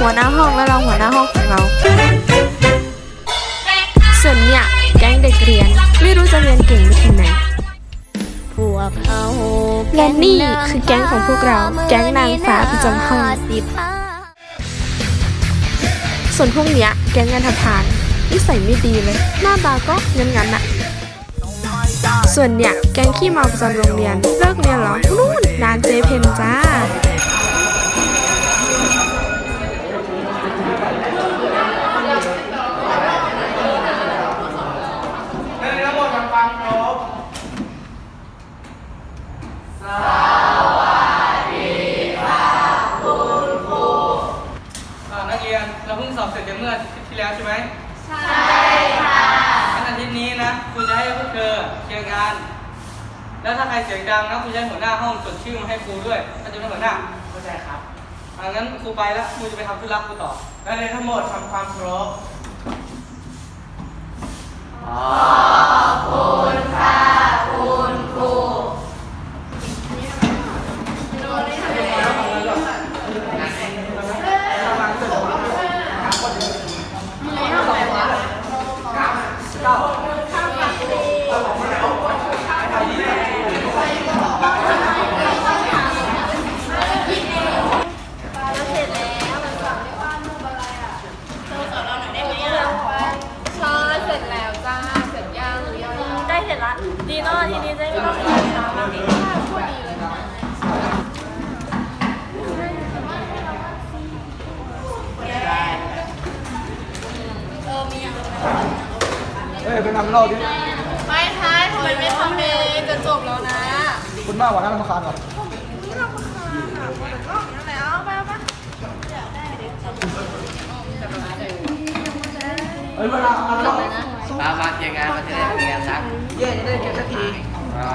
หัวหน้าห้องและรองหัวหน้าห้องของเรา ส่วนเนี่ยแก๊งเด็กเรียนไม่รู้จะเรียนเก่งไปถึงไหนและนี่คือแก๊งของพวกเรา แก๊งนางฟ้าประจำห้องส่วนพวกเนี้ย แก๊งงานทพานนิสัยไม่ดีเลย หน้าตาก็เงั้นงันอะส่วนเนี่ยแก๊งขี้เมาประจำโรงเรียน เลิกเรียนเหรอนู่นนานเจเพนจ้า นักเรียนทั้งหมดทำความเคารพอ่านักเรียนเราเพิ่งสอบเสร็จกันเมื่ออาทิตย์ที่แล้วใช่ไหมใช่ค่ะงั้นอาทิตย์นี้นะครูจะให้พวกเธอเคลียร์งาน แล้วถ้าใครเสียงดังนะครูจะให้หัวหน้าห้องจดชื่อมาให้ครูด้วยถ้าจะเป็นหัวหน้าเข้าใจครับ อ่างั้นครูไปแล้วครูจะไปทำธุระครูต่อนักเรียนทั้งหมดทำความเคารพใช่เสร็จแล้วจ้า เสร็จยังหรือยังใกล้เสร็จละ ดีเนาะทีนี้จะไม่ต้องไปตามมาอีกพูดดีเลย เฮ้ยเป็น ทำเราดิไม่ใช่ทำไมไม่ทำเองจะจบแล้วนะคุณมากกว่านั้นรำคาญก่อนนั่นแหละเอาไปเอาไปเฮ้ยเวลาเอาเรามามาเคลียร์งานมาจะได้เคลียร์ซะเย่จะได้เก็บสักทีอ่า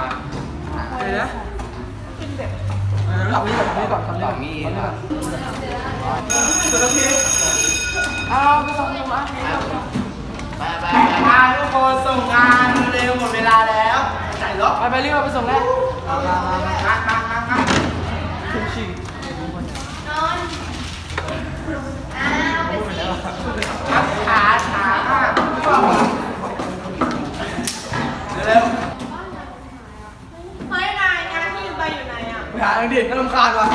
เดี๋ยวนะเออทำนี้ก่อนทำนี้ก่อนทำนี้ต่ก่ออนมีทำนี้เหรก่ออนสุดแล้วพี่เอาไปส่งหนูมา ไปไปมาทุกคนส่งงานเร็วหมดเวลาแล้วใจรถไปไปรีบเอาไปส่งแล้วมามามามามามามาชิงชิงขาขาเร็วเฮ้ยนายงานที่อยู่ไปอยู่ไหนอะไปหาอังดิน่ารำคาญว่ะ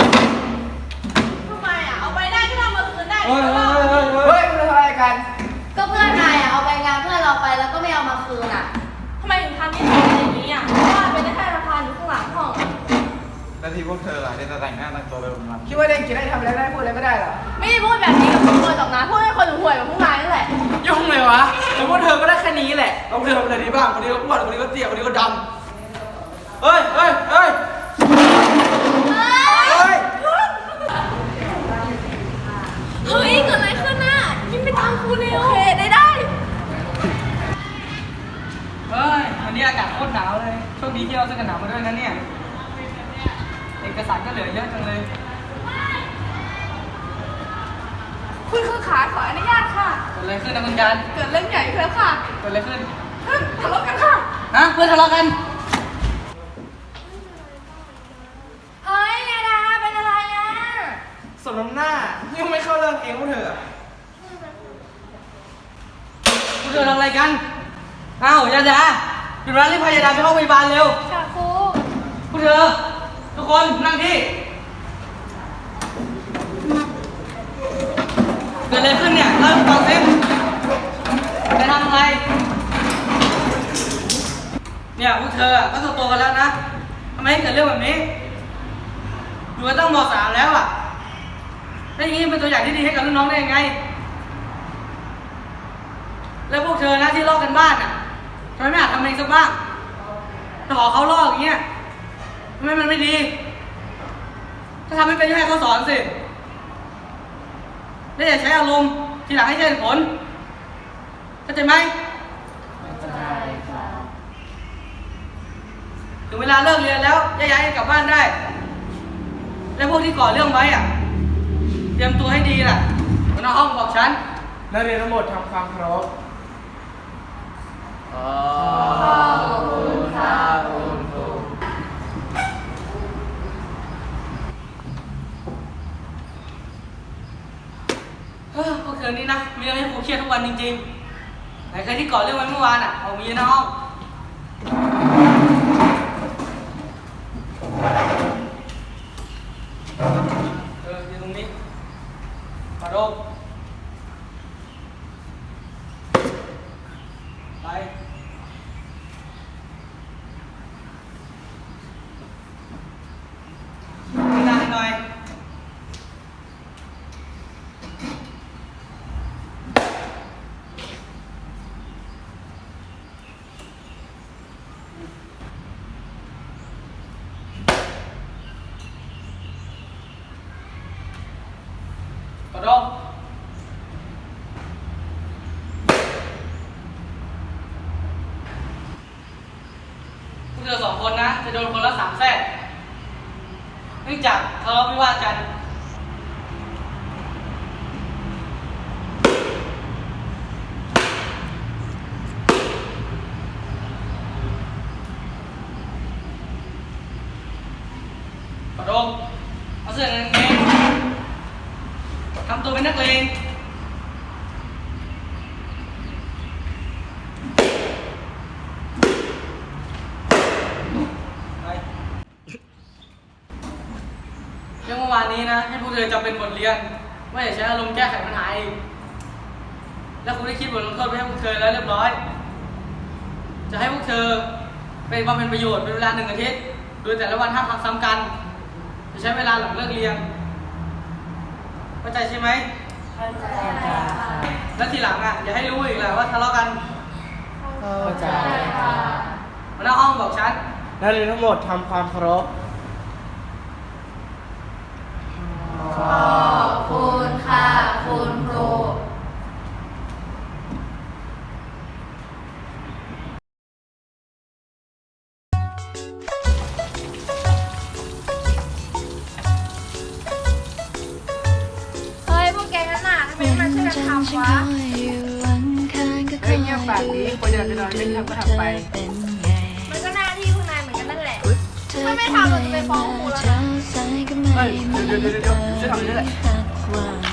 แล้วที่พวกเธอล่ะที่จะแต่งหน้าแต่งตัวเป็นมันคิดว่าเล่นกินได้ทำอะไรได้พูดอะไรก็ได้เหรอ ไม่ได้พูดแบบนี้กับทุกคนหรอกนะพูดให้คนห่วยแบบพวกนายนั่นแหละ ยุ่งเลยวะแต่พวกเธอก็ได้แค่นี้แหละเราเธอเป็นอะไรดีบ้างคนนี้ก็อ้วนคนนี้ก็เตี้ยคนนี้ก็ดำเฮ้ยเฮ้ยเฮ้ยเฮ้ยเฮ้ยเกิดอะไรขึ้นน่ะยิ้มไปตามครูเร็วโอเคได้ได้เฮ้ยวันนี้อากาศโคตรหนาวเลยโชคดีที่เราเสื้อกันหนาวมาด้วยนะเนี่ย เอกสารก็เหลือเยอะจังเลย คุณคือขาขออนุญาตค่ะ เกิดอะไรขึ้นนะคุณการเกิดเรื่องใหญ่ขึ้นแล้วค่ะเกิดอะไรขึ้น เพื่อนทะเลาะกันค่ะ ฮะ เพื่อนทะเลาะกัน เฮ้ยยาดาเป็นอะไรอะสมน้ำหน้ายังไม่เข้าเรื่องเองพวกเธออะพวกเธอทำอะไรกัน อ้าวยาดาหยุดร้านรีบพายาดาไปห้องพยาบาลเร็ว ค่ะครู พวกเธอ ทุกคนนั่งที่ เกิดอะไรขึ้นเนี่ยเล่าให้ฟังสิไปทำอะไร เนี่ยพวกเธอก็โตกันแล้วนะทำไมเกิดเรื่องแบบนี้อยู่กันตั้งมสามแล้วอะแล้วอย่างนี้เป็นตัวอย่างที่ดีให้กับรุ่นน้องได้ยังไง แล้วพวกเธอนะที่ลอกกันบ้านอะทำไมไม่อาจทำเองสักบ้างแต่ขอเขาลอกอย่างเงี้ย ไมมันไม่ดี ถ้าทำไม่เป็นก็ให้เขาสอนสิแล้วอย่าใช้อารมณ์ทีหลังให้ใช้เหตุผลเข้าใจไหมถึงเวลาเลิกเรียนแล้วแยกย้ายกันกลับบ้านได้ แล้วพวกที่ก่อเรื่องไว้อะ เตรียมตัวให้ดีล่ะหัวหน้าห้องบอกฉันนักเรียนทั้งหมดทำความเคารพอ๋อ รียดทุกวันจริงๆไหนใครที่ก่อเรื่องไว้เมื่อวานอะออกมายืนหน้าห้องเออยืนตรงนี้มาโดมไปยืนหน้าให้หน่อย กระ ดองพวกเธอสองคนนะ จะโดนคนละสามแทรกเนื่องจากทะเลาะวิวาทกัน กระดงเอาเสื้อในกางเกง ทำตัวเป็นนักเลงเรื่องเมื่อวานนี้นะ ให้พวกเธอจำเป็นบทเรียน ว่าอย่าใช้อารมณ์แก้ไขปัญหาเองและครูได้คิดบทลงโทษไว้ให้พวกเธอแล้วเรียบร้อย จะให้พวกเธอไปบำเพ็ญประโยชน์เป็นเวลาหนึ่งอาทิตย์ โดยแต่ละวันห้ามทำซ้ำกัน จะใช้เวลาหลังเลิกเรียน เข้าใจใช่ไหมเข้าใจแล้วทีหลังอะอย่าให้รู้อีกแหละว่าทะเลาะกันเข้าใจหัวหน้าห้องบอกฉันนักเรียนทั้งหมดทำความเคารพขอบคุณค่ะคุณครู ช่วยกันทำวะเฮ้ยเงียบปากดีคนอยากจะนอนไม่ทำก็ทำไปมันก็หน้าที่คุณนายเหมือนกันนั่นแหละถ้าไม่ทำเราจะไปฟ้องครูแล้วนะเฮ้ยเดี๋ยวเดี๋ยวเดี๋ยวเดี๋ยวช่วย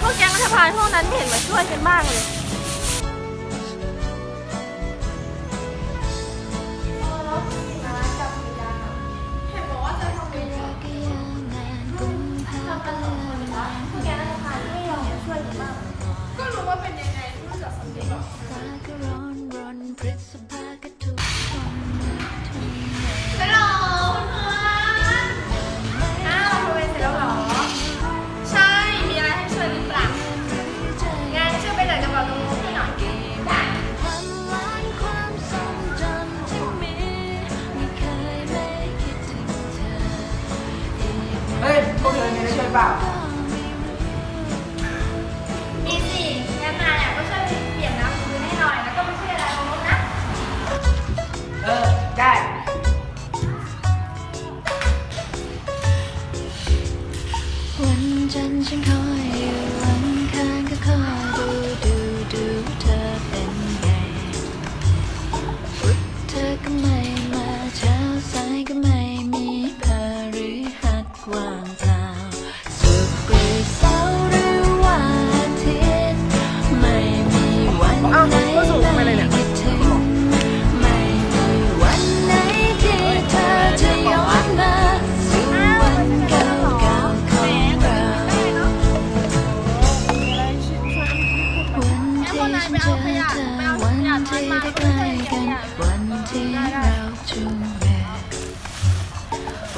พวกแก๊งรัฐบาลพวกนั้นไม่เห็นมาช่วยกันบ้างเลยเห็นบอกว่าจะทำเมนูก็ยังนานกุมภาพันธ์พวกแกรัฐบาลไม่ยอมช่วยเป็นบ้างก็รู้ว่าเป็นยังไงที่รู้จักสำเร็จฟ้าก็ร้อนรนพฤษภา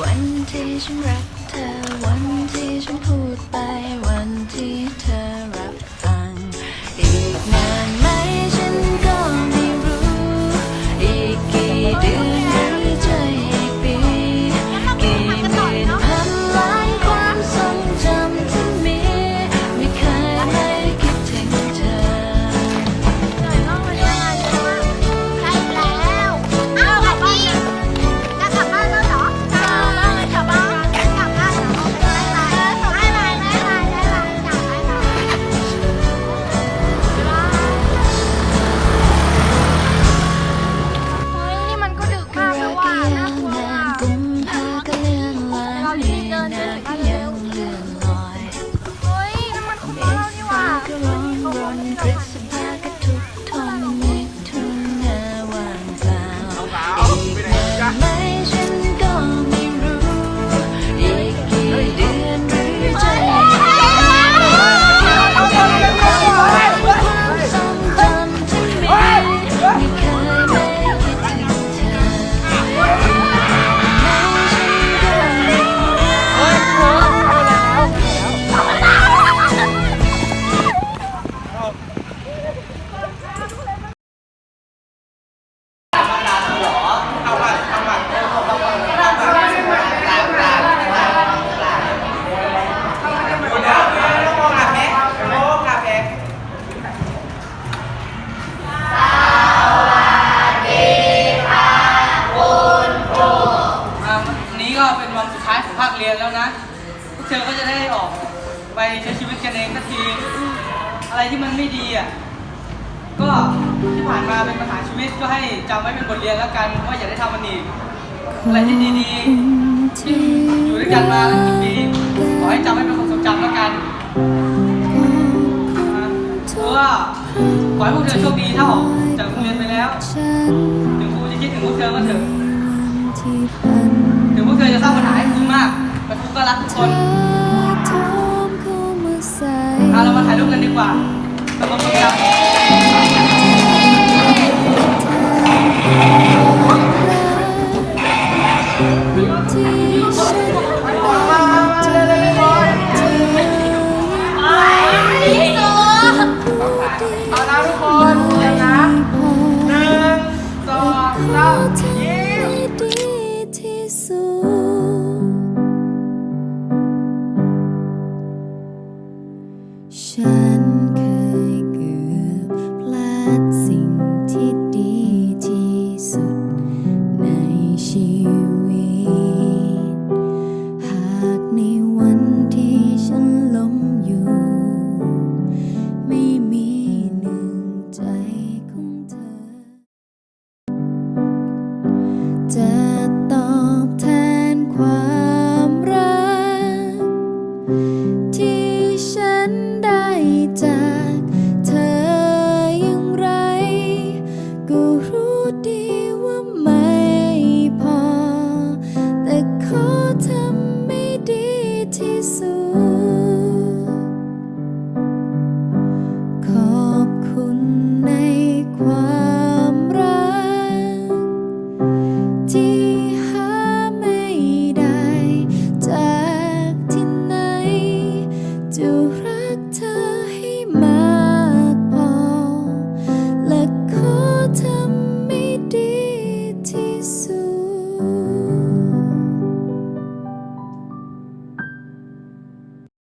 วันที่ฉันรักเธอ วันที่ฉันพูดไป วันที่เธอรับฟัง อีกนานไหม ใช้ชีวิตกันเองสักที อะไรที่มันไม่ดีอะ ก็ที่ผ่านมาเป็นปัญหาชีวิตก็ให้จำไว้เป็นบทเรียนแล้วกันว่าอย่าได้ทำมันอีกอะไรที่ดีๆที่อยู่ด้วยกันมาตั้งกี่ปีขอให้จำไว้เป็นความทรงจำแล้วกันเพราะว่าขอให้พวกเธอโชคดีถ้าออกจากโรงเรียนไปแล้ว ถึงครูจะคิดถึงพวกเธอก็เถอะถึงพวกเธอจะสร้างปัญหาให้ครูมากแต่ครูก็รักทุกคน เรามาถ่ายรูปกันดีกว่ากับความทรงจำ